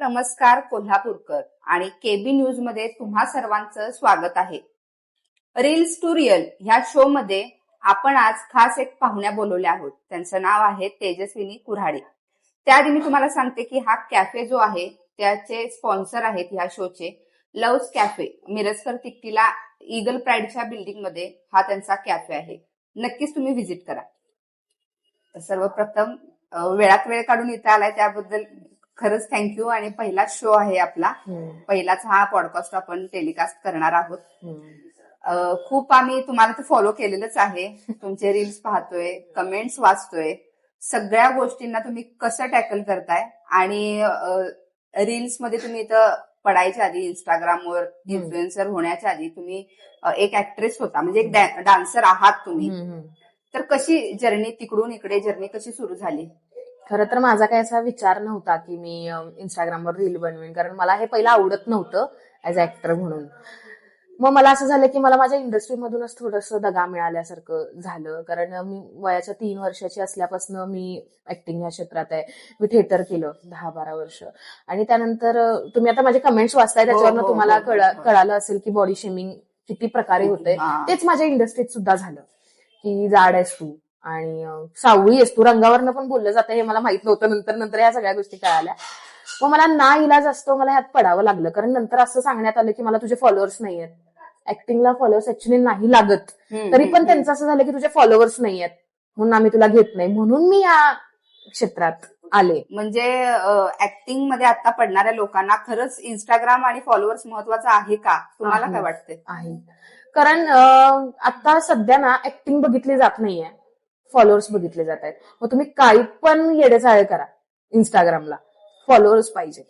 नमस्कार कोल्हापूरकर आणि केबी न्यूजमध्ये तुम्हा सर्वांचं स्वागत आहे. रील्स टू रियल ह्या शो मध्ये आपण आज खास एक पाहुण्या बोलवल्या आहोत. त्यांचं नाव आहे तेजस्विनी कुऱ्हाडे. त्याआधी मी तुम्हाला सांगते की हा कॅफे जो आहे त्याचे स्पॉन्सर आहेत ह्या शोचे लव्स कॅफे मिरजकर तिक्कीला ईगल प्राईडच्या बिल्डिंगमध्ये हा त्यांचा कॅफे आहे. नक्कीच तुम्ही व्हिजिट करा. सर्वप्रथम वेळात वेळ काढून इथे आलाय त्याबद्दल खरंच थँक्यू आणि पहिलाच शो आहे आपला. पहिलाच हा पॉडकास्ट आपण टेलिकास्ट करणार आहोत. खूप आम्ही तुम्हाला तर फॉलो केलेलंच आहे. तुमचे रील्स पाहतोय कमेंट्स वाचतोय. सगळ्या गोष्टींना तुम्ही कसं टॅकल करताय? आणि रील्समध्ये तुम्ही इथं पडायच्या आधी इंस्टाग्रामवर इन्फ्लुएन्सर होण्याच्या आधी तुम्ही एक ऍक्ट्रेस होता. म्हणजे एक डान्सर आहात तुम्ही. तर कशी जर्नी तिकडून इकडे जर्नी कशी सुरू झाली? खरं तर माझा काही असा विचार नव्हता की मी इंस्टाग्रामवर रील बनवेन. कारण मला हे पहिलं आवडत नव्हतं ऍज ऍक्टर म्हणून. मग मला असं झालं की मला माझ्या इंडस्ट्रीमधूनच थोडस दगा मिळाल्यासारखं झालं. कारण मी वयाच्या तीन वर्षाची असल्यापासून मी ऍक्टिंग या क्षेत्रात आहे. मी थिएटर केलं दहा बारा वर्ष. आणि त्यानंतर तुम्ही आता माझे कमेंट्स वाचताय हो, त्याच्यावरनं हो, तुम्हाला हो, कळा-. कळालं असेल की बॉडी शेमिंग किती प्रकारे होते. तेच माझ्या इंडस्ट्रीत सुद्धा झालं. की जाड आहेस तू. आणि सावळी आहेस तू रंगावरनं पण बोललं जातं हे मला माहीत नव्हतं. नंतर नंतर या सगळ्या गोष्टी कळाल्या. मग मला ना इलाज असतो मला ह्यात पडावं लागलं. कारण नंतर असं सांगण्यात आलं की मला तुझे फॉलोअर्स नाही आहेत ऍक्टिंगला फॉलोअर्स ऍक्च्युली नाही लागत. तरी पण त्यांचं असं झालं की तुझे फॉलोअर्स नाही आहेत म्हणून आम्ही तुला घेत नाही. म्हणून मी या क्षेत्रात आले. म्हणजे ऍक्टिंगमध्ये आता पडणाऱ्या लोकांना खरंच इंस्टाग्राम आणि फॉलोअर्स महत्वाचं आहे का? तुम्हाला. काय वाटतंय? आहे. कारण आता सध्या ना ऍक्टिंग बघितली जात नाहीये. फॉलोअर्स बघितले जात आहेत. मग तुम्ही काही पण येडेचाळे करा इंस्टाग्रामला फॉलोअर्स पाहिजे.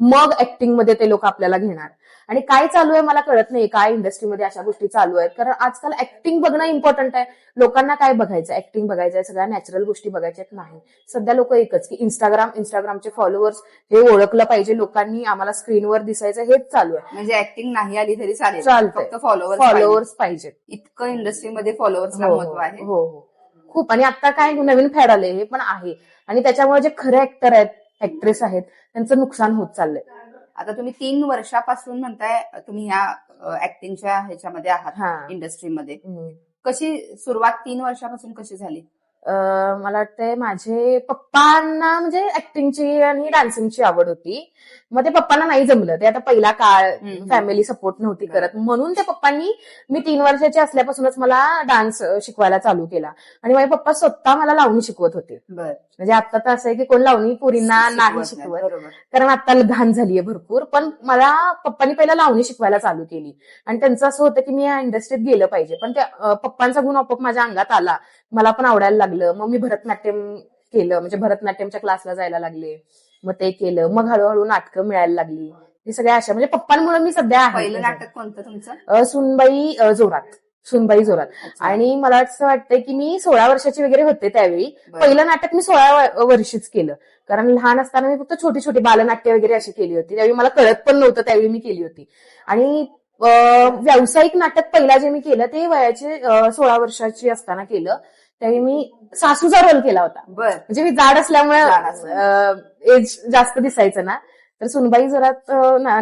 मग ऍक्टिंगमध्ये ते लोक आपल्याला घेणार. आणि काय चालू आहे मला कळत नाही काय इंडस्ट्रीमध्ये अशा गोष्टी चालू आहेत. कारण आजकाल ऍक्टिंग बघणं इम्पॉर्टंट आहे. लोकांना काय बघायचं ऍक्टिंग बघायचं आहे सगळ्या नॅचरल गोष्टी बघायच्या आहेत. नाही. सध्या लोक एकच की इंस्टाग्राम इंस्टाग्रामचे फॉलोअर्स हे ओळखलं पाहिजे. लोकांनी आम्हाला स्क्रीनवर दिसायचं. हेच चालू आहे. म्हणजे ऍक्टिंग नाही आली तरी चालेल. फक्त फॉलोअर्स फॉलोअर्स पाहिजे इतकं इंडस्ट्रीमध्ये फॉलोअर्सला हो महत्त्व आहे. हो हो. खूप. आणि आता काय नवीन फॅड आले हे पण आहे. आणि त्याच्यामुळे जे खरे ऍक्टर आहेत ऍक्ट्रेस आहेत त्यांचं नुकसान होत चाललंय. आता तुम्ही तीन वर्षापासून म्हणताय तुम्ही ह्या ऍक्टिंगच्या ह्याच्यामध्ये आहात इंडस्ट्रीमध्ये. कशी सुरुवात तीन वर्षापासून कशी झाली? मला वाटतंय माझे पप्पांना म्हणजे ऍक्टिंगची आणि डान्सिंगची आवड होती. मग ते पप्पांना नाही जमलं. ते आता पहिला काळ. फॅमिली सपोर्ट नव्हती करत. म्हणून ते पप्पांनी मी तीन वर्षाची असल्यापासूनच मला डान्स शिकवायला चालू केला. आणि माझे पप्पा स्वतः मला लावणी शिकवत होते. म्हणजे आता तर असं आहे की कोण लावणी पोरींना नाही शिकवत कारण आता घाण झालीये भरपूर. पण मला पप्पांनी पहिला लावणी शिकवायला चालू केली. आणि त्यांचं असं होतं की मी या इंडस्ट्रीत गेलं पाहिजे. पण त्या पप्पांचा गुण आपोआप माझ्या अंगात आला. मला पण आवडायला लागलं. मग मी भरतनाट्यम केलं. म्हणजे भरतनाट्यमच्या क्लासला जायला लागले. मग ते केलं. मग हळूहळू नाटकं मिळायला लागली. हे सगळ्या अशा. म्हणजे पप्पांमुळे मी सध्या आहे. पहिलं नाटक कोणतं तुमचं? सुनबाई जोरात. सुनबाई जोरात. आणि मला असं वाटतंय की मी सोळा वर्षाची वगैरे होते त्यावेळी. पहिलं नाटक मी सोळा वर्षीच केलं. कारण लहान असताना मी फक्त छोटी छोटी बालनाट्य वगैरे अशी केली होती. त्यावेळी मला कळत पण नव्हतं त्यावेळी मी केली होती. आणि व्यावसायिक नाटक पहिला जे मी केलं ते वयाचे सोळा वर्षाची असताना केलं. त्यावेळी मी सासूचा रोल केला होता. बर. म्हणजे मी जाड असल्यामुळे एज जास्त दिसायचं ना. तर सुनबाई जोरात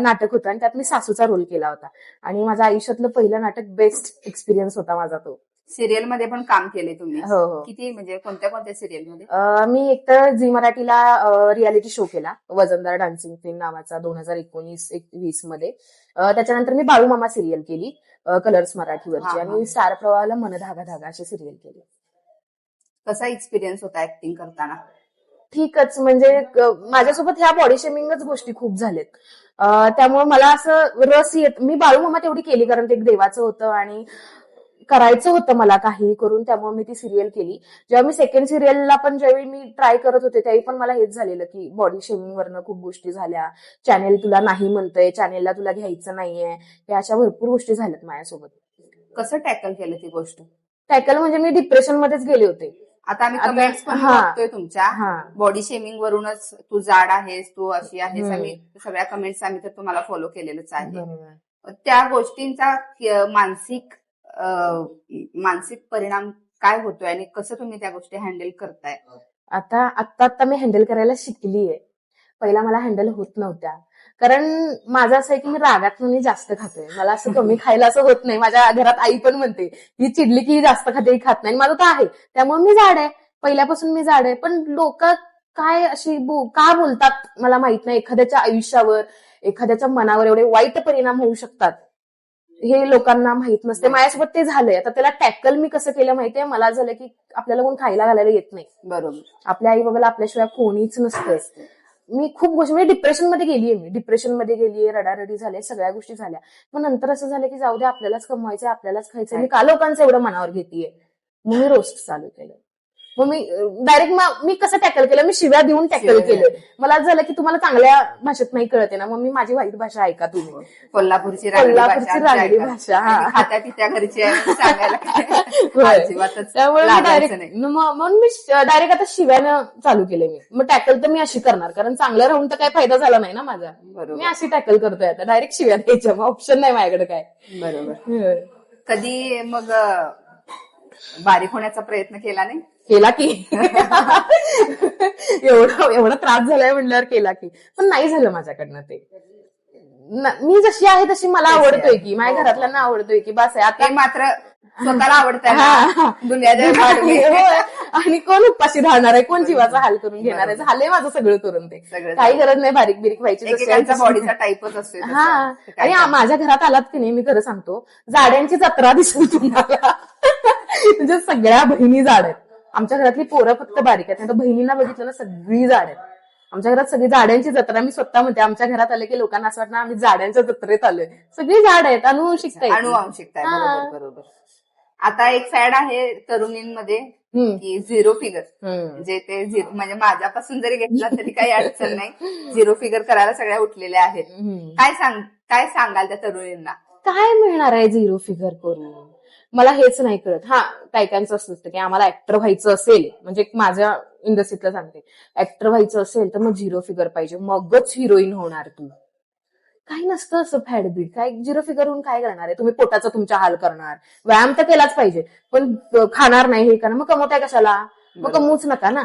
नाटक होतं आणि त्यात मी सासूचा रोल केला होता. आणि माझ्या आयुष्यातलं पहिलं नाटक बेस्ट एक्सपिरियन्स होता माझा तो. सिरियलमध्ये पण काम केले तुम्ही. हो हो. किती म्हणजे कोणत्या कोणत्या सिरियलमध्ये? मी एकतर झी मराठीला रियालिटी शो केला. वजनदार डान्सिंग क्वीन नावाचा दोन हजार एकोणीस वीसमध्ये. त्याच्यानंतर मी बाळू मामा सिरियल केली कलर्स मराठीवरची. आणि स्टार प्रवाहाला मन धागा धागा अशी सिरियल केली. कसा एक्सपिरियन्स होता ऍक्टिंग करताना? ठीकच. म्हणजे माझ्यासोबत ह्या बॉडी शेमिंगच गोष्टी खूप झालेत. अं, त्यामुळे मला असं रस येत मी बाळू मामा तेवढी केली कारण ते एक देवाचं होतं आणि करायचं होतं मला काही करून त्यामुळे मी ती सिरियल केली. जेव्हा मी सेकंड सिरियलला पण ज्यावेळी मी ट्राय करत होते त्यावेळी पण मला हेच झालेलं की बॉडी शेमिंग वरनं खूप गोष्टी झाल्या. चॅनेल तुला नाही म्हणतंय चॅनेलला तुला घ्यायचं नाहीये. या अशा भरपूर गोष्टी झाल्यात माझ्यासोबत. कसं टॅकल केलं ती गोष्ट? टॅकल म्हणजे मी डिप्रेशन मध्येच गेले होते. आता आम्ही आता- कमेंट्स पण. बघतोय तुमच्या. बॉडी शेमिंग वरूनच तू जाड आहेस तू अशी आहेस. आम्ही सगळ्या कमेंट्स आम्ही तर तुम्हाला फॉलो केलेलंच आहे. त्या गोष्टींचा मानसिक मानसिक परिणाम काय होतोय आणि कसं तुम्ही त्या गोष्टी हँडल करताय? आता आत्ता आता मी हँडल करायला शिकलीये. पहिला मला हँडल होत नव्हत्या. कारण माझं असं आहे की मी रागात मी जास्त खाते मला असं कमी खायला असं होत नाही. माझ्या घरात आई पण म्हणते ही चिडली की जास्त खाते ही खात नाही. माझं तर आहे. त्यामुळे मी जाड आहे. पहिल्यापासून मी जाड आहे. पण लोक काय अशी बो- का बोलतात मला माहीत नाही. एखाद्याच्या आयुष्यावर एखाद्याच्या मनावर एवढे वाईट परिणाम होऊ शकतात. हे लोकांना माहीत नसते. माझ्यासोबत ते झालंय. आता त्याला टॅकल मी कसं केलं माहितीये? मला झालं की आपल्याला कोण खायला घालायला येत नाही. बरोबर. आपल्या आई बाबाला आपल्याशिवाय कोणीच नसतं मी खूप गोष्टी म्हणजे डिप्रेशनमध्ये गेलीये मी. डिप्रेशनमध्ये गेलीये रडारडी झाले सगळ्या गोष्टी झाल्या. मग नंतर असं झालं की जाऊ दे आपल्यालाच कमवायचंय आपल्यालाच खायचंय. मी का लोकांचं एवढं मनावर घेतीये? मग मी रोस्ट चालू केलं. मग मी डायरेक्ट मी कसं टॅकल केलं? मी शिव्या देऊन टॅकल केलं. मला झालं की तुम्हाला चांगल्या भाषेत नाही कळते ना. मग मी माझी वाईट भाषा ऐका तुम्ही. कोल्हापूरची रांगडी कोल्हापूरची भाषा रांगडी. भाषा, हा. घरची काय? त्यामुळे डायरेक्ट नाही. म्हणून मी डायरेक्ट आता शिव्यानं चालू केले मी. मग टॅकल तर मी अशी करणार. कारण चांगलं राहून तर काही फायदा झाला नाही ना माझा. मी अशी टॅकल करतोय आता. डायरेक्ट शिव्या द्यायच्या. मग ऑप्शन नाही माझ्याकडे काय. बरोबर. कधी मग बारीक होण्याचा प्रयत्न केला नाही? केला की. एवढं एवढा त्रास झालाय म्हणल्यावर केला की. पण नाही झालं माझ्याकडनं ते. मी जशी आहे तशी मला आवडतोय. की. माझ्या हो. घरातल्यांना आवडतोय की. बस आहे. आता मात्र स्वतःला आवडत. आणि कोण उपाशी राहणार आहे? कोण जीवाचा हाल करून घेणार आहे. झालंय माझं सगळं करून ते. काही गरज नाही बारीक बिरीक व्हायची. बॉडीचा टाईपच असतो. हा. आणि माझ्या घरात आलात की नाही मी खरं सांगतो जाड्यांची जत्रा दिसून तुम्हाला. म्हणजे सगळ्या बहिणी जाड आहेत आमच्या घरातली पोरं फक्त बारीक आहेत नाही बहिणींना बघितलं ना सगळी जाड आहेत आमच्या घरात सगळी जाड्यांची जत्रा मी स्वतः म्हणते आमच्या घरात आले की लोकांना असं वाटतं आम्ही जाड्यांच्या जत्रेत आलोय सगळी जाड आहेत अनुवंशिकता आहे. अनुवांशिकता आहे. हा. बरोबर बरोबर आता एक फॅड आहे तरुणींमध्ये. की झिरो फिगर. म्हणजे ते झिरो म्हणजे माझ्यापासून जरी घेतला तरी काही अडचण नाही झिरो फिगर करायला सगळ्या उठलेल्या आहेत. काय सांग काय सांगाल त्या तरुणींना काय मिळणार आहे झिरो फिगर करून मला हेच नाही कळत. हा कायकांचं असं असतं की आम्हाला ऍक्टर व्हायचं असेल म्हणजे माझ्या इंडस्ट्रीतलं सांगते. ऍक्टर व्हायचं असेल तर मग झिरो फिगर पाहिजे. मगच हिरोईन होणार तू. काही नसतं असं फॅडबीट काय झिरो फिगर होऊन काय करणार आहे? तुम्ही पोटाचा तुमचा हाल करणार. व्यायाम तर केलाच पाहिजे पण खाणार नाही हे करणार मग कमवताय कशाला? मग. कमवूच नका ना.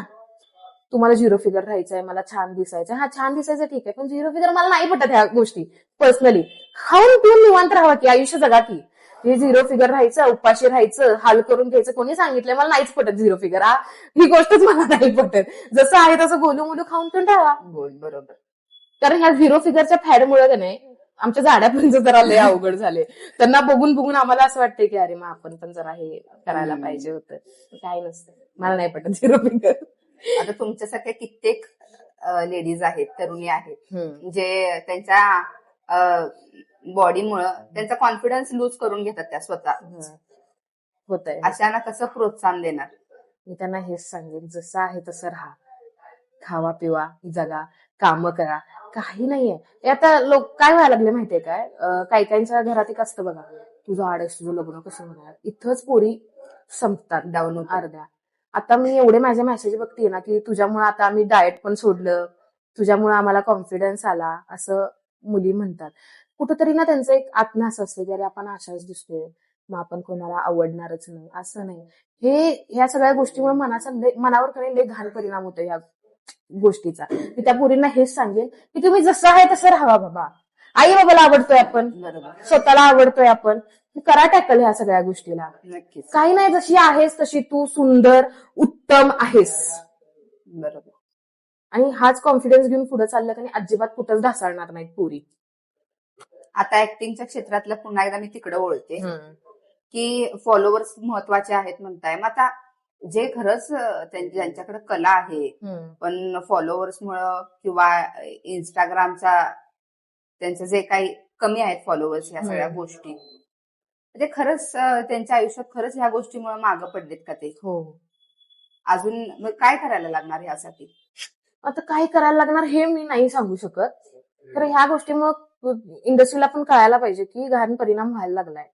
तुम्हाला झिरो फिगर राहायचंय मला छान दिसायचं हा छान दिसायचं ठीक आहे पण झिरो फिगर मला नाही पटत ह्या गोष्टी. पर्सनली खाऊन पिऊन निवांत राहावं की आयुष्य जगा की हे झिरो फिगर राहायचं उपाशी राहायचं हाल करून घ्यायचं. कोणी सांगितलं मला नाहीच पटत झिरो फिगर हा. ही गोष्टच मला नाही पटत. जसं आहे तसं गोलू मोलू खाऊन पिऊन राहा बरोबर. कारण ह्या झिरो फिगरच्या फॅडमुळे नाही आमच्या झाड्यापर्यंत जरा लय अवघड झाले. त्यांना बघून बघून आम्हाला असं वाटतंय की अरे मग आपण पण जरा हे करायला. पाहिजे होतं. काय नसतं. मला नाही पटत झिरो फिगर आता तुमच्यासारख्या कित्येक लेडीज आहेत तरुणी आहेत जे त्यांच्या बॉडीमुळं त्यांचा कॉन्फिडन्स लूज करून घेतात त्या स्वतः. होत आहे अशांना कसं प्रोत्साहन देणार? मी त्यांना हेच सांगेन जसं आहे तसं राहा. खावा पिवा जगा काम करा. काही नाहीये. आता लोक काय व्हायला लागले माहितीये काय? काही काहींच्या घरात एक असतं बघा. तुझं आडस तुझं लग्न कसं होणार? इथंच पोरी संपतात. डाऊन अर्ध्या. आता मी एवढे माझे मेसेज बघते ना की तुझ्यामुळे आता आम्ही डाएट पण सोडलं. तुझ्यामुळे आम्हाला कॉन्फिडन्स आला असं मुली म्हणतात. कुठंतरी ना त्यांचं एक आत्मा असं असतं की अरे आपण अशाच दिसतोय मग आपण कोणाला आवडणारच नाही असं नाही. हे ह्या सगळ्या गोष्टीमुळे मनाचा मनावर काही लय घाण परिणाम होतो ह्या गोष्टीचा. मी त्या पोरींना हेच सांगेन की तुम्ही जसं आहे तसं राहा बाबा. आई बाबाला आवडतोय आपण. बरोबर. स्वतःला आवडतोय आपण. करा टॅकल ह्या सगळ्या गोष्टीला. नक्कीच. काही नाही जशी आहेस तशी तू सुंदर उत्तम आहेस. बरोबर. आणि हाच कॉन्फिडन्स घेऊन पुढे चाललं की नाही अजिबात कुठंच ढासळणार नाहीत पुरी. आता ऍक्टिंगच्या क्षेत्रातलं पुन्हा एकदा मी तिकडे ओळखते. की फॉलोअर्स महत्त्वाचे आहेत म्हणताय. मग आता जे खरंच ज्यांच्याकडे कला आहे पण फॉलोअर्स मुळे किंवा इंस्टाग्रामचा त्यांचे जे काही कमी आहेत फॉलोअर्स ह्या सगळ्या. गोष्टी ते खरंच त्यांच्या आयुष्यात खरंच ह्या गोष्टीमुळे मागं पडलेत का ते? हो. अजून काय करायला लागणार ह्यासाठी? आता काय करायला लागणार हे मी नाही सांगू शकत. तर ह्या गोष्टी मग इंडस्ट्रीला पण कळायला पाहिजे की घाण परिणाम व्हायला लागलाय.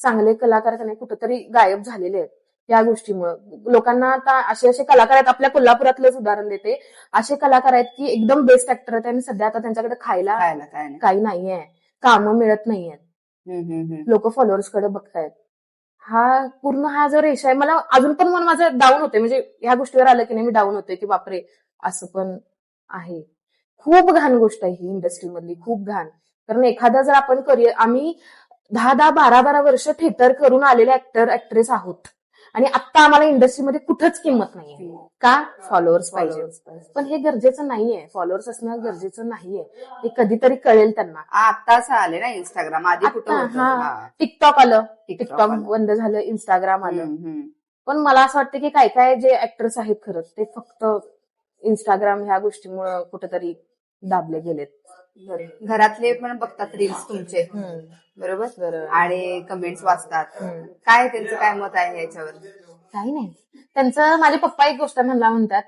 चांगले कलाकार नाही कुठेतरी गायब झालेले आहेत या गोष्टीमुळे. लोकांना आता असे असे कलाकार आहेत आपल्या कोल्हापुरातलंच उदाहरण देते. असे कलाकार आहेत की एकदम बेस्ट ऍक्टर आहेत आणि सध्या आता त्यांच्याकडे खायला काही नाहीये. कामं मिळत नाहीयेत. लोक फॉलोअर्सकडे बघतायत. हा पूर्ण हा जो रेषा आहे मला अजून पण मन माझं डाऊन होते म्हणजे ह्या गोष्टीवर आलं की नाही मी डाऊन होते की बापरे असं पण आहे. खूप घाण गोष्ट आहे ही इंडस्ट्रीमधली खूप घाण. कारण एखादा जर आपण करिअर आम्ही दहा दहा बारा बारा वर्ष थिएटर करून आलेले ऍक्टर ऍक्ट्रेस आहोत. आणि आता आम्हाला इंडस्ट्रीमध्ये कुठंच किंमत नाहीये. का? फॉलोअर्स पाहिजे पण हे गरजेचं नाहीये. फॉलोअर्स असणं गरजेचं नाहीये. हे कधीतरी कळेल त्यांना. आता असं आले ना इंस्टाग्राम आधी कुठं हा. हा. टिकटॉक आलं. टिकटॉक. बंद झालं. इंस्टाग्राम आलं. पण मला असं वाटतं की काय काय जे ऍक्टर्स आहेत खरंच ते फक्त इंस्टाग्राम ह्या गोष्टीमुळे कुठेतरी दाबले गेलेत. घरातले पण बघतात रील्स तुमचे. बरोबर. आणि कमेंट्स वाचतात. काय त्यांचं? काय मत आहे याच्यावर? काही नाही. त्यांचं माझे पप्पा एक गोष्ट म्हणला म्हणतात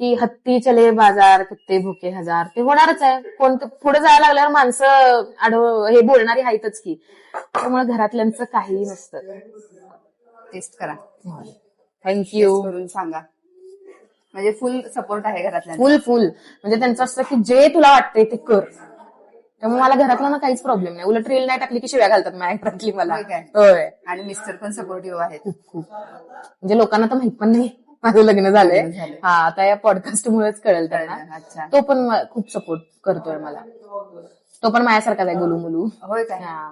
की हत्ती चले बाजार कित्ते भुके हजार. ते होणारच आहे. कोण पुढे जायला लागल्यावर माणसं आडव हे बोलणारी आहेतच की. त्यामुळे घरातल्यांचं काहीही नसतं. टेस्ट करा. थँक्यू करून सांगा. म्हणजे फुल सपोर्ट आहे घरातल्या फुल फुल म्हणजे त्यांचं असतं की जे तुला वाटतंय ते कर. त्यामुळे मला घरातला काहीच प्रॉब्लेम नाही. उलट रील नाही टाकली की शिव्या घालतात माझ्या घरातली मला. होय आणि मिस्टर पण सपोर्टिव्ह आहेत. म्हणजे लोकांना तर माहीत पण नाही. माझं लग्न झालंय. हा आता या पॉडकास्ट मुळेच कळेल त्यांना. अच्छा. तो पण खूप सपोर्ट करतोय मला. तो पण माझ्यासारखाच आहे गुलू मुलू होय काय? हा.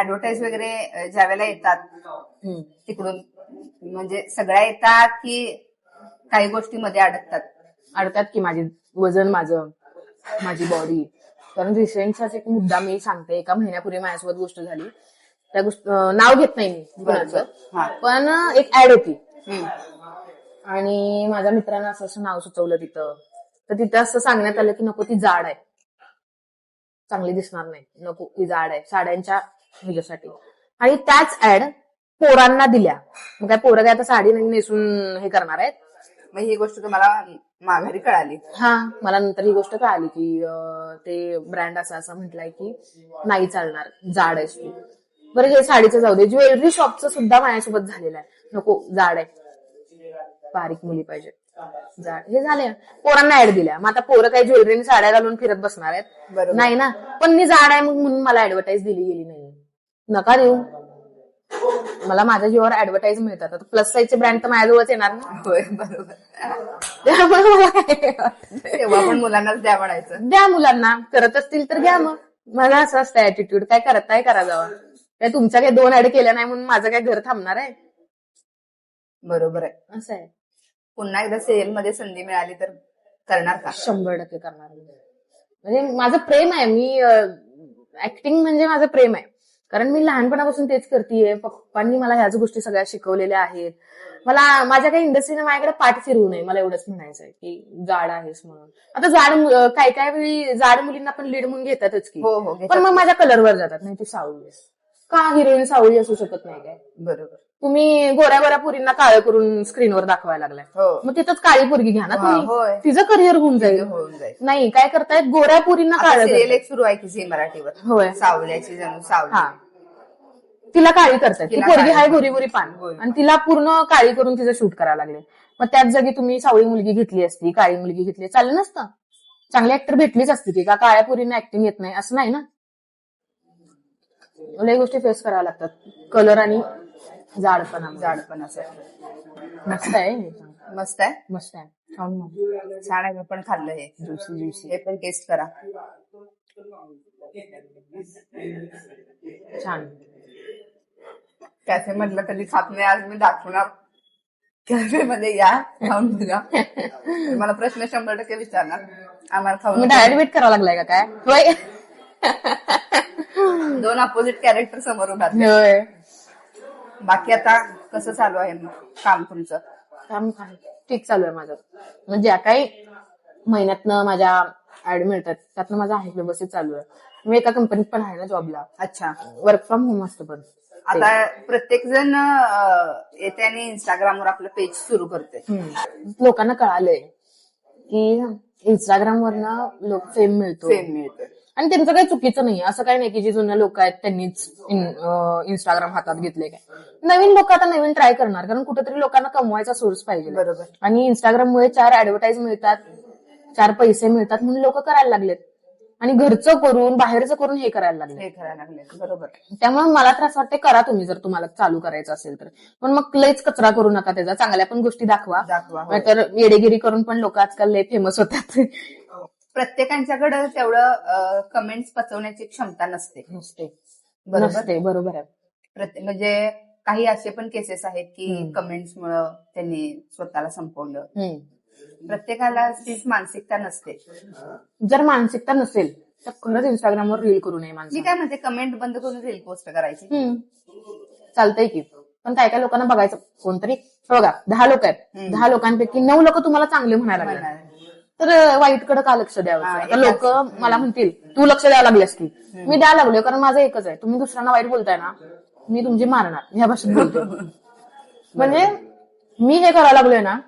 ऍडव्हर्टाईज वगैरे ज्या वेळेला येतात. तिकडून. म्हणजे सगळ्या येतात की काही गोष्टीमध्ये अडकतात. अडतात की माझी वजन माझं माझी बॉडी कारण रिसेंटचाच एक मुद्दा मी सांगते. एका महिन्यापूर्वी माझ्यासोबत गोष्ट झाली. त्या गोष्ट नाव घेत नाही मी कुणाचं. हा. पण एक ऍड होती. आणि माझ्या मित्रानं असं असं नाव सुचवलं तिथं. तर तिथं असं सांगण्यात आलं की नको ती जाड आहे. चांगली दिसणार नाही. नको ती जाड आहे. साड्यांच्या ह्याच्यासाठी. आणि त्याच ऍड पोरांना दिल्या. मग काय पोरं काय आता साडी नाही नेसून हे करणार आहेत? मग ही गोष्ट तुम्हाला माघारी कळाली. हा मला नंतर ही गोष्ट कळाली की ते ब्रँड असं असं म्हटलंय की नाही चालणार जाड आहेस तू बरं हे साडीचं जाऊ दे ज्वेलरी शॉपचं सुद्धा माझ्यासोबत झालेलं आहे. नको जाड आहे. बारीक मुली पाहिजे जाड. हे झाले पोरांना ऍड दिल्या. मग आता पोरं काही ज्वेलरी साड्या घालून फिरत बसणार आहेत. नाही ना. पण मी जाड आहे मग म्हणून मला ऍडव्हर्टाईज दिली गेली नाही. नका देऊ. मला माझ्या जीवावर ऍडव्हर्टाईज मिळतात. आता प्लस साईजचे ब्रँड तर माझ्याजवळच येणार ना? होय बरोबर. तेव्हा पण मुलांनाच द्या म्हणायचं. द्या मुलांना. करत असतील तर घ्या मग. मला असं असतं ऍटिट्यूड काय करताय करा जावा. काय तुमच्या काही दोन ऍड केल्या नाही म्हणून माझं काय घर थांबणार आहे? बरोबर आहे. असं आहे. पुन्हा एकदा सिरियलमध्ये संधी मिळाली तर करणार का? शंभर टक्के करणार. म्हणजे माझं प्रेम आहे. मी ऍक्टिंग म्हणजे माझं प्रेम आहे. कारण मी लहानपणापासून तेच करतेय. पप्पांनी मला ह्याच गोष्टी सगळ्या शिकवलेल्या आहेत. मला माझ्या काही इंडस्ट्रीने माझ्याकडे पाठ फिरवू नये. मला एवढंच म्हणायचं आहे की जाड आहेस म्हणून. आता जाड काय काय वेळी जाड मुलींना पण लीड म्हणून घेतातच की. हो हो पण. मग माझ्या कलरवर जातात. नाही तू सावळी आहेस. का हिरोईन सावळी असू शकत नाही काय? बरोबर. तुम्ही गोऱ्या गोऱ्या पुरींना काळं करून स्क्रीनवर दाखवायला लागलाय. हो. मग तिथंच काळी पोरगी घ्या ना हा, तुम्ही. तिचं करिअर होऊन जाईल. होऊन जाईल. नाही काय करतायत? गोऱ्या पुरींना काळं सिरियल. एक सुरू आहे की झी मराठीवर. होय. सावल्याची जणू सावली. हा. तिला काळी करतायत. ती तिला पोरगी काळी हाय गोरी गोरी पान. गोरी. आणि तिला पूर्ण काळी करून तिचं शूट करायला लागले. मग त्याच जागी तुम्ही सावळी मुलगी घेतली असती काळी मुलगी घेतली चाललं नसतं. चांगली ऍक्टर भेटलीच असती ती. का काळ्या पोरींना ऍक्टिंग येत नाही? असं नाही ना? लय गोष्टी फेस कराव्या लागतात. कलर आणि जाडपणा जाडपण असं मस्त आहे मस्त आहे? मस्त आहे. खाऊन मग. छान आहे मी पण खाल्लं हे. जुसी जुसी हे पण टेस्ट करा. छान. कॅफे मधलं कधी खात नाही आज मी दाखवणार. कॅफे मध्ये या खाऊन बघा. मला प्रश्न शंभर टक्के विचारणार. आम्हाला तुम्ही खाऊन डायट वेट करावं लागलाय का काय? होय. दोन अपोजिट कॅरेक्टर समोर उभा. होय. बाकी आता कसं चालू आहे मग काम तुमचं? काम. ठीक चालू आहे माझं. म्हणजे ज्या काही महिन्यातनं माझ्या ऍड मिळतात. त्यातनं माझं आहे व्यवस्थित चालू आहे. मी एका कंपनीत पण आहे ना जॉबला अच्छा. वर्क फ्रॉम होम असतं पण. आता प्रत्येक जण येते आणि इंस्टाग्रामवर आपलं पेज सुरू करते. लोकांना कळालंय की इंस्टाग्राम वरनं लोक फेम मिळतो फेम मिळते आणि त्यांचं काही चुकीचं नाही असं काही नाही की जी जुने लोक आहेत त्यांनीच इंस्टाग्राम हातात घेतले काय. नवीन लोक आता नवीन ट्राय करणार कारण कुठेतरी लोकांना कमवायचा सोर्स पाहिजे. बरोबर. आणि इंस्टाग्राम मुळे चार ऍडव्हर्टाईज मिळतात चार पैसे मिळतात म्हणून लोक करायला लागलेत. आणि घरचं करून बाहेरचं करून हे करायला लागले हे करायला लागले बरोबर. त्यामुळे मला त्रास वाटते करा तुम्ही जर तुम्हाला चालू करायचं असेल तर. पण मग लयच कचरा करू नका त्याचा. चांगल्या पण गोष्टी दाखवा. दाखवा होय. तर येडेगिरी करून पण लोक आजकाल लय फेमस होतात. प्रत्येकांच्याकडे तेवढं कमेंट्स पचवण्याची क्षमता नसते. नसते. बरोबर? बरोबर आहे. म्हणजे काही असे पण केसेस आहेत की. कमेंट्स मुळे त्यांनी स्वतःला संपवलं. प्रत्येकाला तीच मानसिकता नसते. जर मानसिकता नसेल तर खरंच इंस्टाग्रामवर रील करू नये मी काय म्हणते कमेंट बंद करून रील पोस्ट करायची. चालतंय की. पण काय काय लोकांना बघायचं कोणतरी बघा दहा लोक आहेत. दहा लोकांपैकी नऊ लोक तुम्हाला चांगले म्हणायला. तर वाईटकडे का लक्ष द्यावं? हा, लोक मला म्हणतील तू लक्ष द्यावं लागलेस की. मी द्यायला लागलोय कारण माझं एकच आहे. तुम्ही दुसऱ्यांना वाईट बोलताय ना मी तुमची मारणार ह्या भाषेत बोलतो म्हणजे मी हे करायला लागलोय ना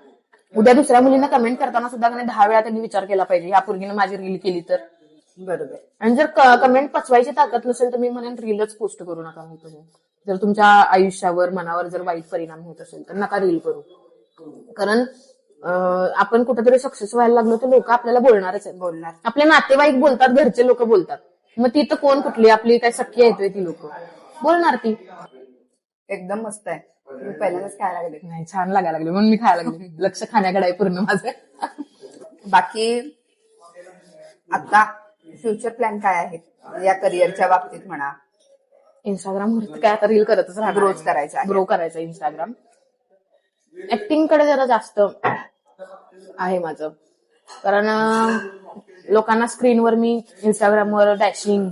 उद्या दुसऱ्या मुलींना कमेंट करताना सुद्धा दहा वेळा त्यांनी विचार केला पाहिजे या पूर्वीनं माझी रील केली तर. बरोबर. आणि जर कमेंट पचवायची ताकद नसेल तर मी म्हणेन रीलच पोस्ट करू नका तुम्ही. जर तुमच्या आयुष्यावर मनावर जर वाईट परिणाम होत असेल तर नका रील करू. कारण आपण कुठेतरी सक्सेस व्हायला लागलो तर लोक आपल्याला बोलणारच आहेत बोलणार. आपले नातेवाईक बोलतात घरचे लोक बोलतात. मग ती तर कोण कुठली? आपली काय सख्खी येतोय ती लोक? बोलणार ती. एकदम मस्त आहे. मी पहिल्यांदाच खायला लागले. नाही छान लागायला लागले. म्हणून मी खायला लागले. लक्ष खाण्याकडे आहे पूर्ण माझं. बाकी आता फ्युचर प्लॅन काय आहेत? या करिअरच्या बाबतीत म्हणा. इंस्टाग्रामवर काय आता रील करतच राहणार. ग्रोथ करायचा आहे. ग्रो करायचं इंस्टाग्राम ऍक्टिंगकडे जरा जास्त आहे माझं. कारण लोकांना स्क्रीनवर मी इंस्टाग्रामवर डॅशिंग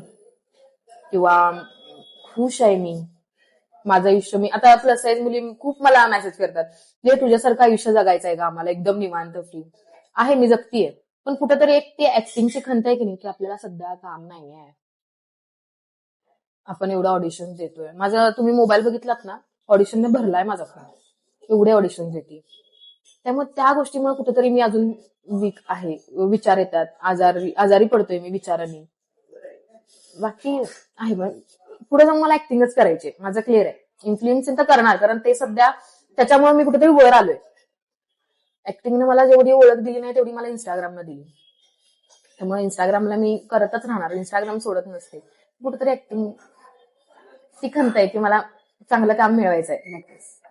किंवा खुश आहे मी. माझं आयुष्य मी आता प्लस साईज मुली खूप मला मेसेज करतात. जे तुझ्यासारखं आयुष्य जगायचं आहे का? आम्हाला एकदम निवांत फ्री आहे मी जगतीये. पण कुठेतरी एक ती ऍक्टिंगची खंत आहे की नाही की आपल्याला सध्या काम नाही आहे आपण एवढं ऑडिशन देतोय. माझं तुम्ही मोबाईल बघितलात ना? ऑडिशनने भरलाय माझा फोन एवढे ऑडिशन देते. त्यामुळे त्या गोष्टीमुळे कुठेतरी मी अजून वीक आहे. विचार येतात. आजारी आजारी पडतोय मी विचाराने. बाकी आहे पण पुढे जाऊन मला ऍक्टिंगच करायची माझं क्लिअर आहे. इन्फ्लुएन्सिंग तर करणार कारण ते सध्या त्याच्यामुळे मी कुठेतरी वर आलोय. ऍक्टिंगने मला जेवढी ओळख दिली नाही तेवढी मला इंस्टाग्रामनं दिली. त्यामुळे इंस्टाग्रामला मी करतच राहणार. इंस्टाग्राम सोडत नसते. कुठेतरी ऍक्टिंग ती खंत आहे की मला चांगलं काम मिळवायचं आहे नक्कीच.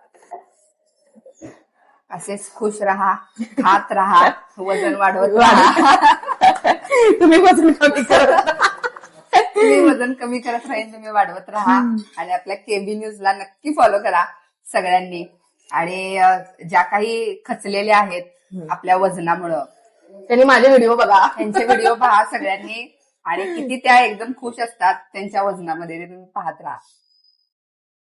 असेच खुश राहा खात राहा वजन वाढवत राहा. तुम्ही वजन कमी करत तुम्ही वजन कमी करत राहील तुम्ही वाढवत राहा. आणि आपल्या केबी न्यूजला नक्की फॉलो करा सगळ्यांनी. आणि ज्या काही खचलेल्या आहेत आपल्या वजनामुळं. त्यांनी माझे व्हिडिओ बघा. त्यांचे व्हिडिओ पहा सगळ्यांनी. आणि किती त्या एकदम खुश असतात त्यांच्या वजनामध्ये तुम्ही पाहत राहा.